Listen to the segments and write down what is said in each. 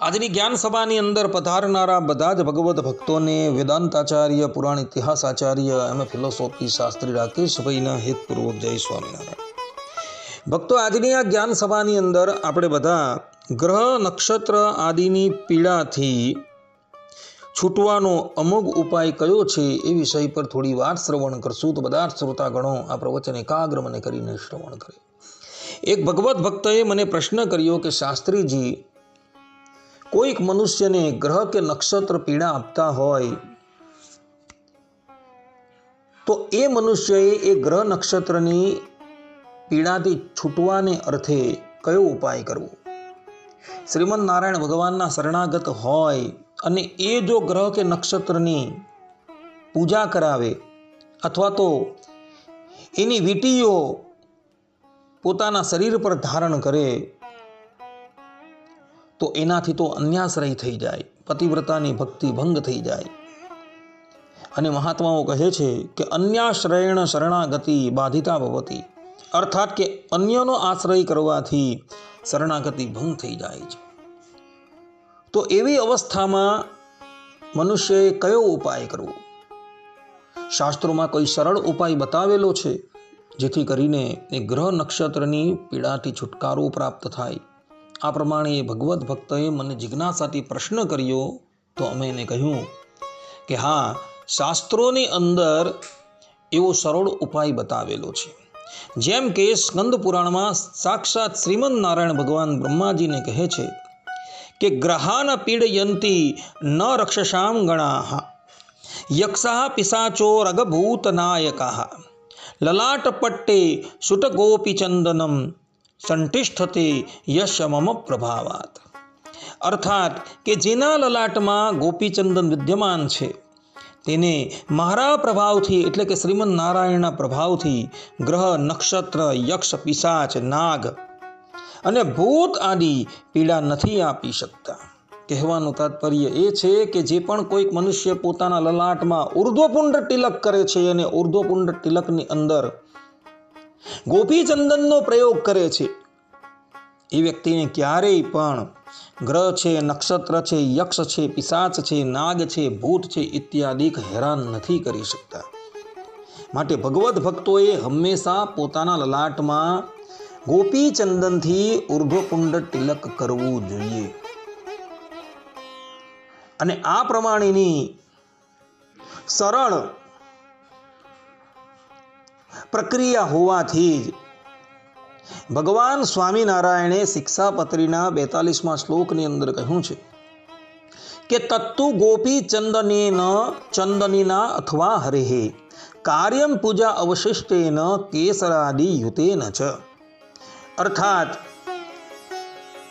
આજની જ્ઞાન સભાની અંદર પધારનારા બધા જ ભગવત ભક્તોને વેદાંતાચાર્ય, પુરાણ ઇતિહાસ આચાર્ય એમ. ફિલોસોફી શાસ્ત્રી રાકેશભાઈના હિતપૂર્વક જય સ્વામિનારાયણ. ભક્તો, આજની આ જ્ઞાન સભાની અંદર આપણે બધા ગ્રહ, નક્ષત્ર આદિની પીડાથી છૂટવાનો અમુક ઉપાય કયો છે એ વિષય પર થોડી વાર શ્રવણ કરશું. તો બધા શ્રોતા ગણો આ પ્રવચન એકાગ્ર મને કરીને શ્રવણ કરે. એક ભગવત ભક્તએ મને પ્રશ્ન કર્યો કે શાસ્ત્રીજી કોઈક મનુષ્યને ગ્રહ કે નક્ષત્ર પીડા આપતા હોય, તો એ મનુષ્યએ એ ગ્રહ નક્ષત્રની પીડાથી છૂટવાને અર્થે કયો ઉપાય કરવો? શ્રીમદ નારાયણ ભગવાનના શરણાગત હોય અને એ જો ગ્રહ કે નક્ષત્રની પૂજા કરાવે અથવા તો એની વીટીઓ પોતાના શરીર પર ધારણ કરે તો એનાથી તો અન્યાશ્રય થઈ જાય, પતિવ્રતાની ભક્તિ ભંગ થઈ જાય. અને મહાત્માઓ કહે છે કે અન્યાશ્રયણ શરણાગતિ બાધિતા ભવતી. અર્થાત કે અન્યનો આશ્રય કરવાથી શરણાગતિ ભંગ થઈ જાય છે. તો એવી અવસ્થામાં મનુષ્યએ કયો ઉપાય કરવો? શાસ્ત્રોમાં કોઈ સરળ ઉપાય બતાવેલો છે, જેથી કરીને એ ગ્રહ નક્ષત્રની પીડાથી છુટકારો પ્રાપ્ત થાય. આ પ્રમાણે ભગવદ્ ભક્તએ મને જિજ્ઞાસાથી પ્રશ્ન કર્યો તો અમે એને કહ્યું કે હા, શાસ્ત્રોની અંદર એવો સરળ ઉપાય બતાવેલો છે. જેમ કે સ્કંદ પુરાણમાં સાક્ષાત શ્રીમદ નારાયણ ભગવાન બ્રહ્માજીને કહે છે કે ગ્રહાન પીડયંતી ન રક્ષસામ ગણાહ, યક્ષા પિસાચો રગભૂત નાયકા લલાટપટ્ટે સુટગોપીચંદનમ સંતિષ્ઠતે યશ મમ પ્રભાવાત. અર્થાત કે જેના લલાટમાં ગોપીચંદન વિદ્યમાન છે, તેને મારા પ્રભાવથી એટલે કે શ્રીમદ નારાયણના પ્રભાવથી ગ્રહ નક્ષત્ર, યક્ષ, પિશાચ, નાગ અને ભૂત આદિ પીડા નથી આપી શકતા. કહેવાનું તાત્પર્ય એ છે કે જે પણ કોઈક મનુષ્ય પોતાના લલાટમાં ઉર્ધ્વપુંડ તિલક કરે છે અને ઉર્ધ્વપુંડ તિલકની અંદર ગોપીચંદનનો પ્રયોગ કરે છે. એ વ્યક્તિને ક્યારેય પણ ગ્રહ છે, નક્ષત્ર છે, યક્ષ છે, પિશાચ છે, નાગ છે, ભૂત છે ઇત્યાદિ હેરાન નથી કરી શકતા. માટે ભગવત ભક્તોએ હંમેશા પોતાના લલાટમાં ગોપીચંદનથી ઉર્ધ્વકુંડ તિલક કરવું જોઈએ. અને આ પ્રમાણેની સરળ પ્રક્રિયા હોવાથી જ ભગવાન સ્વામિનારાયણે શિક્ષાપત્રીના બેતાલીસમાં શ્લોકની અંદર કહ્યું છે કે તત્તુ ગોપી ચંદનેન ચંદનીના અથવા હરેહે, કાર્યમ પૂજા અવશિષ્ટેન કેસરાદિ યુતેન ચ. અર્થાત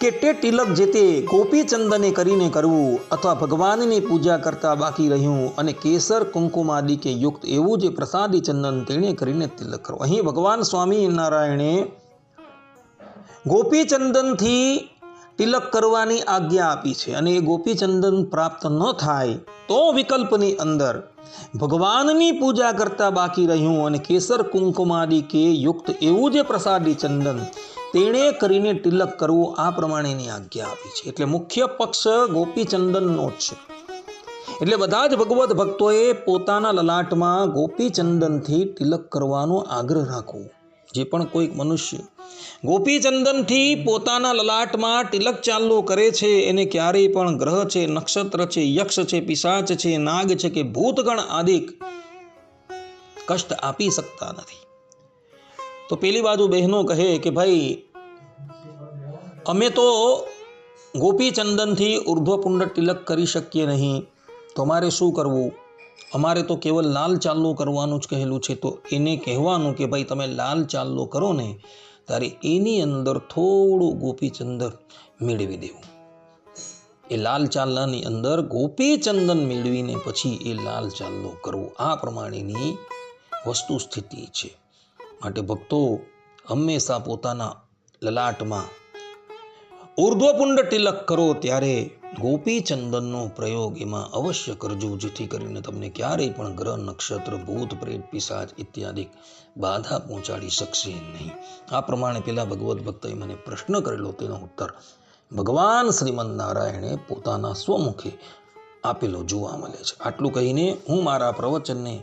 કે તે તિલક જે તે ગોપીચંદને કરીને કરવું અથવા ભગવાનની પૂજા કરતા બાકી રહ્યું અને કેસર કુંકુમાદિ કે યુક્ત એવું જે પ્રસાદી ચંદન તેણે કરીને તિલક કરવું અહીં ભગવાન સ્વામિનારાયણે ગોપીચંદનથી તિલક કરવાની આજ્ઞા આપી છે અને એ ગોપીચંદન પ્રાપ્ત ન થાય તો વિકલ્પની અંદર ભગવાનની પૂજા કરતા બાકી રહ્યું અને કેસર કુંકુમાદિ કે યુક્ત એવું જે પ્રસાદી ચંદન તેણે કરીને તિલક કરવું આ પ્રમાણેની આજ્ઞા આપી છે. એટલે મુખ્ય પક્ષ ગોપીચંદનનો જ છે. એટલે બધા જ ભગવત ભક્તોએ પોતાના લલાટમાં ગોપીચંદનથી તિલક કરવાનો આગ્રહ રાખવો. જે પણ કોઈક મનુષ્ય ગોપીચંદનથી પોતાના લલાટમાં તિલક ચાલુ કરે છે, એને ક્યારેય પણ ગ્રહ છે, નક્ષત્ર છે, યક્ષ છે, પિશાચ છે, નાગ છે કે ભૂતગણ આદિક કષ્ટ આપી શકતા નથી. તો પેલી બાજુ બહેનો કહે કે ભાઈ, અમે તો ગોપીચંદનથી ઉર્ધ્વપુંડ તિલક કરી શકીએ નહીં. તો અમારે શું કરવું? અમારે તો કેવલ લાલ ચાલ્લો કરવાનું જ કહેલું છે. તો એને કહેવાનું કે ભાઈ, તમે લાલ ચાલ્લો કરો ને, ત્યારે એની અંદર થોડું ગોપીચંદન મેળવી દેવું. એ લાલ ચાલનાની અંદર ગોપીચંદન મેળવીને પછી એ લાલ ચાલનો કરવો. આ પ્રમાણેની વસ્તુ સ્થિતિ છે. માટે ભક્તો હંમેશા પોતાના લલાટમાં ઉર્ધ્વપુંડ તિલક કરો ત્યારે ગોપી ચંદનનો પ્રયોગ એમાં અવશ્ય કરજો. જેથી કરીને તમને ક્યારેય પણ ગ્રહ, નક્ષત્ર, ભૂત, પ્રેત, પિશાચ ઇત્યાદિ બાધા પહોંચાડી શકશે નહીં. આ પ્રમાણે પેલા ભગવદ્ ભક્તએ મને પ્રશ્ન કરેલો, તેનો ઉત્તર ભગવાન શ્રીમદ નારાયણે પોતાના સ્વમુખે આપેલો જોવા મળે છે. આટલું કહીને હું મારા પ્રવચનને